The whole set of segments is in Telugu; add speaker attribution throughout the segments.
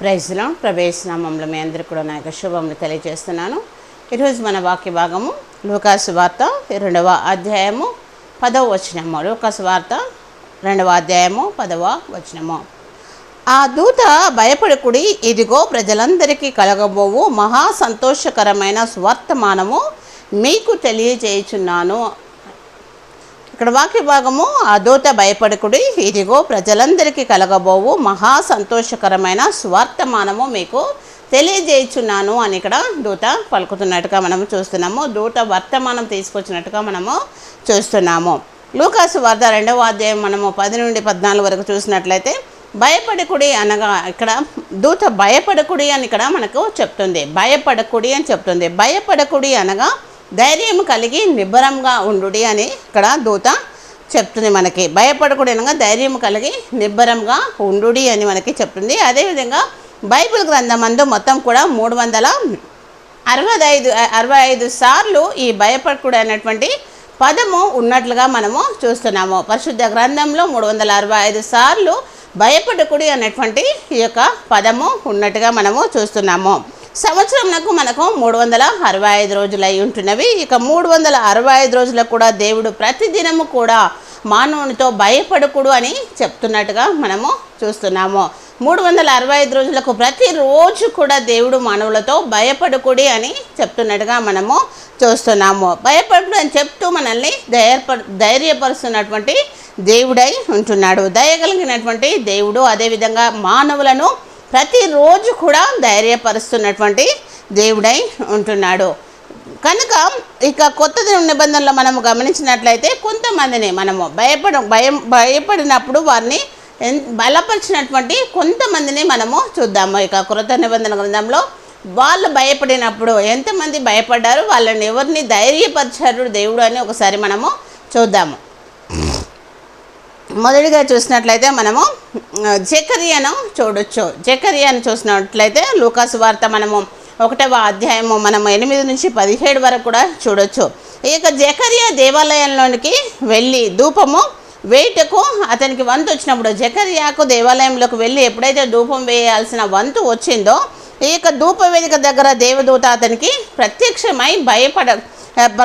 Speaker 1: ప్రైజ్లో ప్రవేశనామంలో మీ అందరికీ కూడా నా యొక్క శుభములు తెలియజేస్తున్నాను. ఈరోజు మన వాక్య భాగము లూకాసు వార్త రెండవ అధ్యాయము పదవ వచనము. లూకాసు వార్త రెండవ అధ్యాయము పదవ వచనము. ఆ దూత భయపడకుడి ఇదిగో ప్రజలందరికీ కలగబోవు మహా సంతోషకరమైన స్వర్తమానము మీకు తెలియజేయుచున్నాను. ఇక్కడ వాక్య భాగము ఆ దూత భయపడకుడి ఇదిగో ప్రజలందరికీ కలగబోవు మహా సంతోషకరమైన స్వార్థమానము మీకు తెలియజేయుచున్నాను అని ఇక్కడ దూత పలుకుతున్నట్టుగా మనము చూస్తున్నాము. దూత వర్తమానం తీసుకొచ్చినట్టుగా మనము చూస్తున్నాము. లూకాసు వార్త రెండవ అధ్యాయం మనము పది నుండి పద్నాలుగు వరకు చూసినట్లయితే భయపడకుడి అనగా ఇక్కడ దూత భయపడకుడి అని ఇక్కడ మనకు చెప్తుంది. భయపడకుడి అని చెప్తుంది. భయపడకుడి అనగా ధైర్యం కలిగి నిబ్బరంగా ఉండుడి అని ఇక్కడ దూత చెప్తుంది మనకి. భయపడకుడి అనగా ధైర్యం కలిగి నిబ్బరంగా ఉండుడి అని మనకి చెప్తుంది. అదేవిధంగా బైబిల్ గ్రంథమందు మొత్తం కూడా మూడు వందల అరవై ఐదు అరవై ఐదు సార్లు ఈ భయపడకుడు అనేటువంటి పదము ఉన్నట్లుగా మనము చూస్తున్నాము. పరిశుద్ధ గ్రంథంలో మూడు వందల అరవై ఐదు సార్లు భయపడకుడి అనేటువంటి ఈ యొక్క పదము ఉన్నట్టుగా మనము చూస్తున్నాము. సంవత్సరంలో మనకు మూడు వందల అరవై ఐదు రోజులు అయి ఉంటున్నవి. ఇక మూడు వందల అరవై ఐదు రోజులకు కూడా దేవుడు ప్రతిదినము కూడా మానవునితో భయపడకూడు అని చెప్తున్నట్టుగా మనము చూస్తున్నాము. మూడు వందల అరవై ఐదు రోజులకు ప్రతిరోజు కూడా దేవుడు మానవులతో భయపడకుడి అని చెప్తున్నట్టుగా మనము చూస్తున్నాము. భయపడకుడు అని చెప్తూ మనల్ని ధైర్యప ధైర్యపరుస్తున్నటువంటి దేవుడై ఉంటున్నాడు. దయగలిగినటువంటి దేవుడు అదేవిధంగా మానవులను ప్రతిరోజు కూడా ధైర్యపరుస్తున్నటువంటి దేవుడై ఉంటున్నాడు. కనుక ఇక కొత్త నిబంధనలో మనము గమనించినట్లయితే కొంతమందిని మనము భయపడ భయం భయపడినప్పుడు వారిని బలపరిచినటువంటి కొంతమందిని మనము చూద్దాము. ఇక కృత నిబంధన గ్రంథంలో వాళ్ళు భయపడినప్పుడు ఎంతమంది భయపడ్డారు వాళ్ళని ఎవరిని ధైర్యపరిచారు దేవుడు అని ఒకసారి మనము చూద్దాము. మొదటిగా చూసినట్లయితే మనము ఆ, జకరియాను చూడొచ్చు. జకరియాను చూసినట్లయితే లూకాసు వార్త మనము ఒకటవ అధ్యాయము మనము ఎనిమిది నుంచి పదిహేడు వరకు కూడా చూడొచ్చు. ఈ యొక్క జకరియా దేవాలయంలోనికి వెళ్ళి ధూపము వేటకు అతనికి వంతు వచ్చినప్పుడు జకరియాకు దేవాలయంలోకి వెళ్ళి ఎప్పుడైతే ధూపం వేయాల్సిన వంతు వచ్చిందో ఈ యొక్క ధూప వేదిక దగ్గర దేవదూత అతనికి ప్రత్యక్షమై భయపడ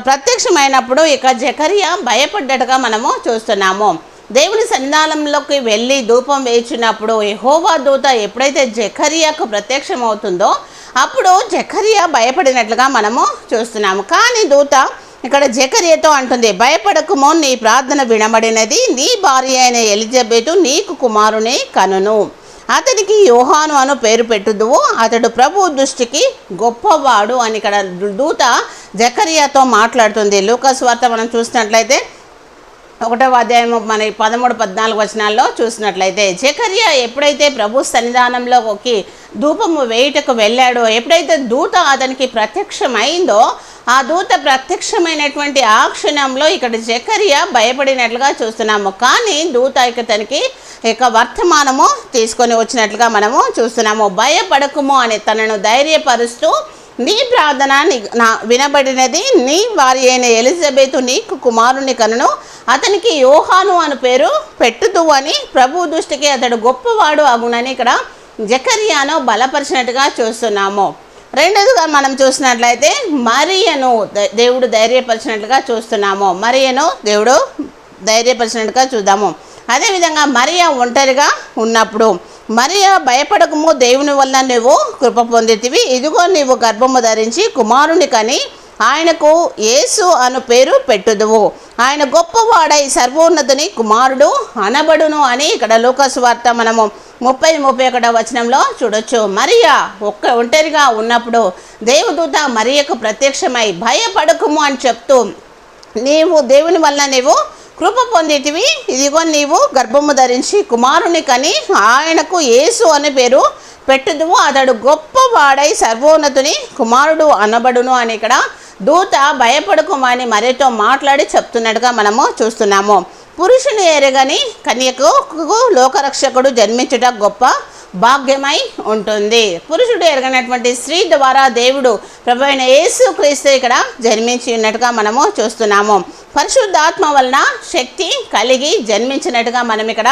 Speaker 1: ప్రత్యక్షమైనప్పుడు ఇక జకరియా భయపడ్డట్టుగా మనము చూస్తున్నాము. దేవుని సన్నిధానంలోకి వెళ్ళి ధూపం వేచినప్పుడు ఎహోవా దూత ఎప్పుడైతే జకరియాకు ప్రత్యక్షమవుతుందో అప్పుడు జకరియా భయపడినట్లుగా మనము చూస్తున్నాము. కానీ దూత ఇక్కడ జకరియతో అంటుంది భయపడకుమో నీ ప్రార్థన వినబడినది. నీ భార్య అయిన ఎలిజబెతు నీకు కుమారుని కనును. అతనికి యోహాను అను పేరు పెట్టుదువు. అతడు ప్రభు దృష్టికి గొప్పవాడు అని ఇక్కడ దూత జకరియాతో మాట్లాడుతుంది. లూకస్ వార్త మనం చూసినట్లయితే ఒకటవ అధ్యాయం మన పదమూడు పద్నాలుగు వచనాల్లో చూసినట్లయితే జకర్య ఎప్పుడైతే ప్రభు సన్నిధానంలోకి ధూపము వేయుటకు వెళ్ళాడో ఎప్పుడైతే దూత అతనికి ప్రత్యక్షమైందో ఆ దూత ప్రత్యక్షమైనటువంటి ఆ క్షణంలో ఇక్కడ జకర్య భయపడినట్లుగా చూస్తున్నాము. కానీ దూత ఇక తనకి ఇక వర్తమానము తీసుకొని వచ్చినట్లుగా మనము చూస్తున్నాము. భయపడకుము అని తనను ధైర్యపరుస్తూ నీ ప్రార్థన నా వినబడినది నీ వారి అయిన ఎలిజబెత్ నీకు కుమారుని కనును. అతనికి యోహాను అని పేరు పెట్టుతూ అని ప్రభు దృష్టికి అతడు గొప్పవాడు అగునని ఇక్కడ జకరియాను బలపరిచినట్టుగా చూస్తున్నాము. రెండోదిగా మనం చూసినట్లయితే మరియను దేవుడు ధైర్యపరిచినట్లుగా చూస్తున్నాము. మరియను దేవుడు ధైర్యపరిచినట్టుగా చూద్దాము. అదేవిధంగా మరియ ఒంటరిగా ఉన్నప్పుడు మరియా భయపడకము దేవుని వల్ల నువ్వు కృప పొందితివి. ఇదిగో నీవు గర్భము ధరించి కుమారుని కని ఆయనకు యేసు అను పేరు పెట్టుదువు. ఆయన గొప్పవాడై సర్వోన్నతుని కుమారుడు అనబడును అని ఇక్కడ లోకసు వార్త మనము ముప్పై ముప్పై ఒకటో వచనంలో చూడొచ్చు. మరియా ఒక్క ఒంటరిగా ఉన్నప్పుడు దేవదూత మరియకు ప్రత్యక్షమై భయపడకుము అని చెప్తూ నీవు దేవుని వల్ల నీవు కృప పొందితివి ఇదిగో నీవు గర్భము ధరించి కుమారుని కని ఆయనకు యేసు అనే పేరు పెట్టుదువు. అతడు గొప్పవాడై సర్వోన్నతుని కుమారుడు అనబడును అని ఇక్కడ దూత భయపడకుమని మరితో మాట్లాడి చెప్తున్నట్టుగా మనము చూస్తున్నాము. పురుషుని ఎరగని కన్యకు లోకరక్షకుడు జన్మించుట గొప్ప భాగ్యమై ఉంటుంది. పురుషుడు ఎరగనటువంటి స్త్రీ ద్వారా దేవుడు ప్రభు అయిన యేసు క్రీస్తు ఇక్కడ జన్మించి ఉన్నట్టుగా మనము చూస్తున్నాము. పరిశుద్ధాత్మ వలన శక్తి కలిగి జన్మించినట్టుగా మనం ఇక్కడ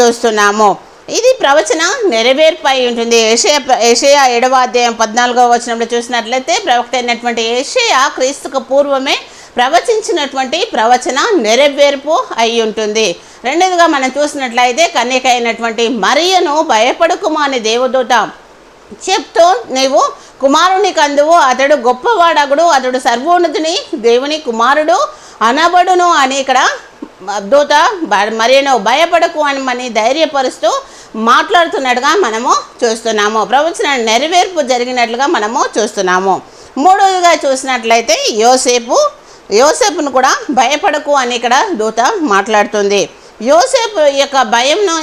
Speaker 1: చూస్తున్నాము. ఇది ప్రవచన నెరవేర్పై ఉంటుంది. ఏషియా ఏషియా ఏడవ అధ్యాయం పద్నాలుగవ వచనంలో చూసినట్లయితే ప్రవక్త అయినటువంటి ఏషియా క్రీస్తుకు పూర్వమే ప్రవచించినటువంటి ప్రవచన నెరవేర్పు అయి ఉంటుంది. రెండవదిగా మనం చూసినట్లయితే కన్యక అయినటువంటి మరియను భయపడుకుమా అని దేవదూత చెప్తూ నీవు కుమారుని కందువు అతడు గొప్పవాడగుడు అతడు సర్వోన్నతుని దేవుని కుమారుడు అనబడును అని ఇక్కడ దూత బ- మరియను భయపడకు అని మని ధైర్యపరుస్తూ మాట్లాడుతున్నట్టుగా మనము చూస్తున్నాము. ప్రవచన నెరవేర్పు జరిగినట్లుగా మనము చూస్తున్నాము. మూడవదిగా చూసినట్లయితే యోసేపు యోసేపును కూడా భయపడకు అని ఇక్కడ దూత మాట్లాడుతుంది. యోసేపు యొక్క భయంను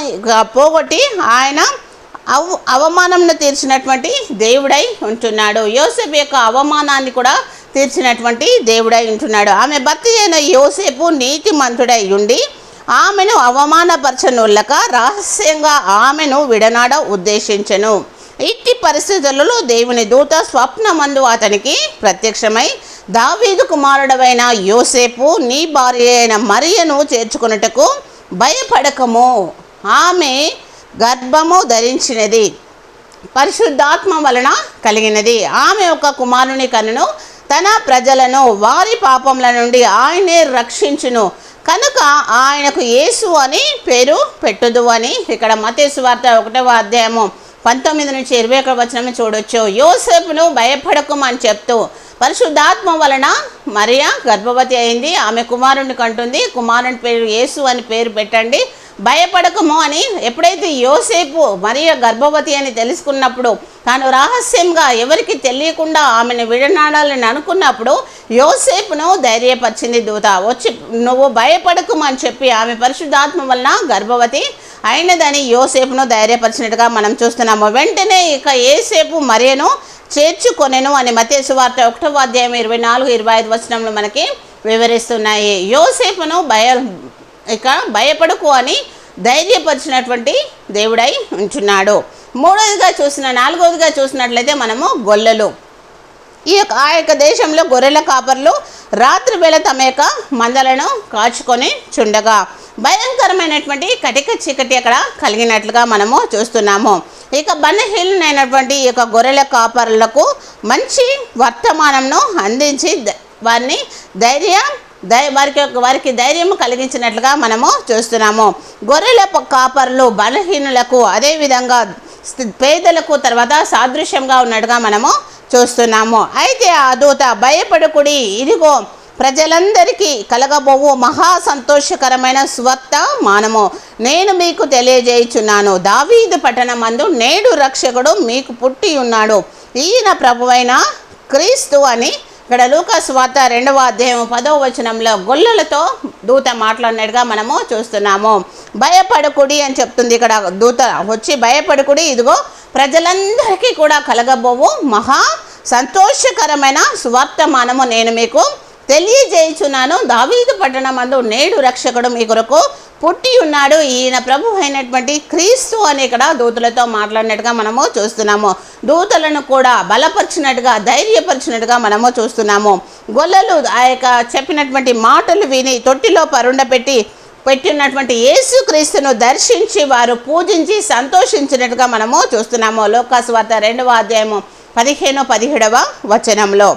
Speaker 1: పోగొట్టి ఆయన అవ అవమానంను తీర్చినటువంటి దేవుడై ఉంటున్నాడు. యోసేపు యొక్క అవమానాన్ని కూడా తీర్చినటువంటి దేవుడై ఉంటున్నాడు. ఆమె భర్త అయిన యోసేపు నీతిమంతుడై ఉండి ఆమెను అవమానపరచనుల్లక రహస్యంగా ఆమెను విడనాడ ఉద్దేశించెను. ఇట్టి పరిస్థితులలో దేవుని దూత స్వప్నమందు అతనికి ప్రత్యక్షమై దావీదు కుమారుడవైన యోసేపు నీ భార్య అయిన మరియను చేర్చుకున్నటకు భయపడకము. ఆమె గర్భము ధరించినది. పరిశుద్ధాత్మ వలన కలిగినది. ఆమె ఒక కుమారుని కనును తన ప్రజలను వారి పాపముల నుండి ఆయనే రక్షించును. కనుక ఆయనకు యేసు అని పేరు పెట్టుదు అని ఇక్కడ మతేసు వార్త ఒకటవ అధ్యాయము పంతొమ్మిది నుంచి ఇరవై ఒక వచనం చూడొచ్చు. యోసేపును భయపడకమని చెప్తూ పరిశుద్ధాత్మ వలన మరియా గర్భవతి అయింది. ఆమె కుమారుని కంటుంది. కుమారుని పేరు యేసు అని పేరు పెట్టండి. భయపడకము అని ఎప్పుడైతే యోసేపు మరియ గర్భవతి అని తెలుసుకున్నప్పుడు తాను రహస్యంగా ఎవరికి తెలియకుండా ఆమెను విడనాడాలని అనుకున్నప్పుడు యోసేపును ధైర్యపరిచింది దూత. వచ్చి నువ్వు భయపడకము అని చెప్పి ఆమె పరిశుద్ధాత్మ వలన గర్భవతి అయినదని యోసేపును ధైర్యపరిచినట్టుగా మనం చూస్తున్నాము. వెంటనే ఇక ఏసేపు మరియను చేర్చుకొనెను అని మతేసు వార్త ఒకటవ అధ్యాయం ఇరవై నాలుగు ఇరవై ఐదు వచనంలో మనకి వివరిస్తున్నాయి. యోసేపును భయ ఇక భయపడుకు అని ధైర్యపరిచినటువంటి దేవుడై ఉంచున్నాడు. మూడవదిగా చూసిన నాలుగవదిగా చూసినట్లయితే మనము గొల్లలు. ఈ యొక్క ఆ యొక్క దేశంలో గొర్రెల కాపర్లు రాత్రి వేళ తమ యొక్క మందలను కాచుకొని చుండగా. భయంకరమైనటువంటి కటిక చీకటి అక్కడ కలిగినట్లుగా మనము చూస్తున్నాము. ఇక బన్నహీనైనటువంటి ఈ యొక్క గొర్రెల కాపరులకు మంచి వర్తమానంను అందించి ద- వారిని ధైర్య దై వారికి యొక్క- వారికి ధైర్యం కలిగించినట్లుగా మనము చూస్తున్నాము. గొర్రెల కాపర్లు కాపరులు బలహీనులకు అదేవిధంగా పేదలకు తర్వాత సాదృశ్యంగా ఉన్నట్టుగా మనము చూస్తున్నాము. అయితే ఆ దూత భయపడకుడి ఇదిగో ప్రజలందరికీ కలగబోవు మహా సంతోషకరమైన స్వత్త మానము నేను మీకు తెలియజేయుచున్నాను. దావీదు పట్టణమందు నేడు రక్షకుడు మీకు పుట్టి ఉన్నాడు. ఈయన ప్రభువైన క్రీస్తు అని ఇక్కడ లూకాస్ వార్త రెండవ అధ్యాయం పదవ వచనంలో గొల్లలతో దూత మాట్లాడినట్టుగా మనము చూస్తున్నాము. భయపడకుడి అని చెప్తుంది ఇక్కడ దూత. వచ్చి భయపడకుడి ఇదిగో ప్రజలందరికీ కూడా కలగబోవు మహా సంతోషకరమైన సువార్తమానము నేను మీకు తెలియజేయుచున్నాను. దావీదు పట్టణమందు నేడు రక్షకుడు మీ కొరకు పుట్టి ఉన్నాడు ఈయన ప్రభు అయినటువంటి క్రీస్తు అని ఇక్కడ దూతలతో మాట్లాడినట్టుగా మనము చూస్తున్నాము. దూతలను కూడా బలపరిచినట్టుగా ధైర్యపరిచినట్టుగా మనము చూస్తున్నాము. గొల్లలు ఆ యొక్క చెప్పినటువంటి మాటలు విని తొట్టిలో పరుండపెట్టి పెట్టినటువంటి యేసుక్రీస్తును దర్శించి వారు పూజించి సంతోషించినట్టుగా మనము చూస్తున్నాము. లోకాసు వార్త రెండవ అధ్యాయము పదిహేను పదిహేడవ వచనంలో.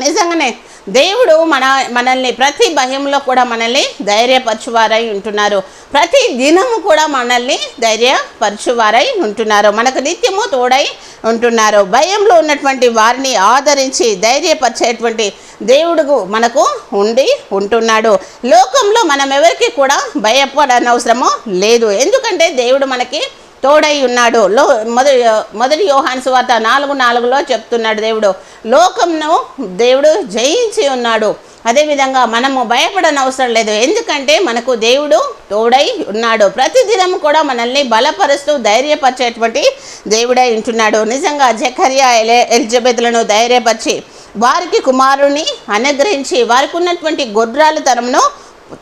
Speaker 1: నిజంగానే దేవుడు మన మనల్ని ప్రతి భయంలో కూడా మనల్ని ధైర్యపరచువారై ఉంటున్నారు. ప్రతి దినము కూడా మనల్ని ధైర్యపరచువారై ఉంటున్నారు. మనకు నిత్యము తోడై ఉంటున్నారు. భయంలో ఉన్నటువంటి వారిని ఆదరించి ధైర్యపరిచేటువంటి దేవుడు మనకు ఉండి ఉంటున్నాడు. లోకంలో మనం ఎవరికి కూడా భయపడనవసరము లేదు. ఎందుకంటే దేవుడు మనకి తోడై ఉన్నాడు. లో మొదటి మొదటి యోహాన్ సువార్త నాలుగు నాలుగులో చెప్తున్నాడు దేవుడు. లోకంను దేవుడు జయించి ఉన్నాడు. అదేవిధంగా మనము భయపడని అవసరం లేదు. ఎందుకంటే మనకు దేవుడు తోడై ఉన్నాడు. ప్రతిదినం కూడా మనల్ని బలపరుస్తూ ధైర్యపరిచేటువంటి దేవుడై ఉంటున్నాడు. నిజంగా జకర్యా ఎలే ఎలిజబెత్లను ధైర్యపరిచి వారికి కుమారుని అనుగ్రహించి వారికి ఉన్నటువంటి గొర్రాలు తరంను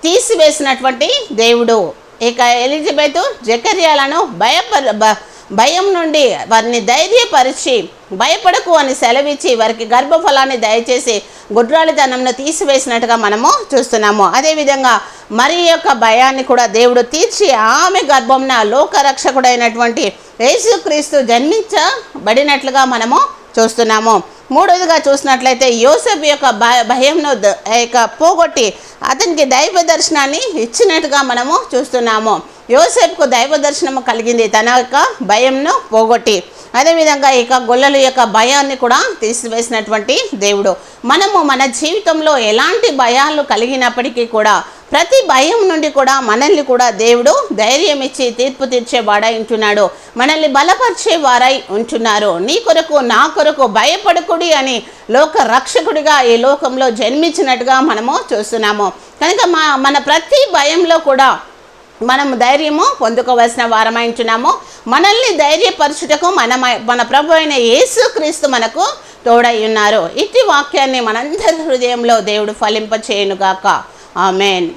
Speaker 1: తీసివేసినటువంటి దేవుడు. ఇక ఎలిజబెత్ జకర్యాలను భయపర భయం నుండి వారిని ధైర్యపరిచి భయపడకు అని సెలవిచ్చి వారికి గర్భఫలాన్ని దయచేసి గుడ్రాలితనంను తీసివేసినట్టుగా మనము చూస్తున్నాము. అదేవిధంగా మరి యొక్క భయాన్ని కూడా దేవుడు తీర్చి ఆమె గర్భంన లోకరక్షకుడైనటువంటి యేసుక్రీస్తు జన్మించబడినట్లుగా మనము చూస్తున్నాము. మూడవదిగా చూసినట్లయితే యోసెఫ్ యొక్క భయంను ద- యొక్క పోగొట్టి అతనికి దైవ దర్శనాన్ని ఇచ్చినట్టుగా మనము చూస్తున్నాము. యోసేపుకు దైవ దర్శనము కలిగింది. తన యొక్క భయంను పోగొట్టి అదేవిధంగా ఇక గొల్లల యొక్క భయాన్ని కూడా తీసివేసినటువంటి దేవుడు. మనము మన జీవితంలో ఎలాంటి భయాలు కలిగినప్పటికీ కూడా ప్రతి భయం నుండి కూడా మనల్ని కూడా దేవుడు ధైర్యం ఇచ్చి తీర్పు తీర్చేవాడై ఉంటున్నాడు. మనల్ని బలపరిచే వారై ఉంటున్నారు. నీ కొరకు నా కొరకు భయపడకుడి అని లోక రక్షకుడిగా ఈ లోకంలో జన్మించినట్టుగా మనము చూస్తున్నాము. కనుక మా మన ప్రతి భయంలో కూడా మనం ధైర్యము పొందుకోవలసిన వారమైంచున్నాము మనల్ని ధైర్యపరచుటకు మన మన ప్రభు అయిన యేసుక్రీస్తు మనకు తోడై ఉన్నారు. ఇట్టి వాక్యాన్ని మనందరి హృదయంలో దేవుడు ఫలింపచేయునుగాక. Amen.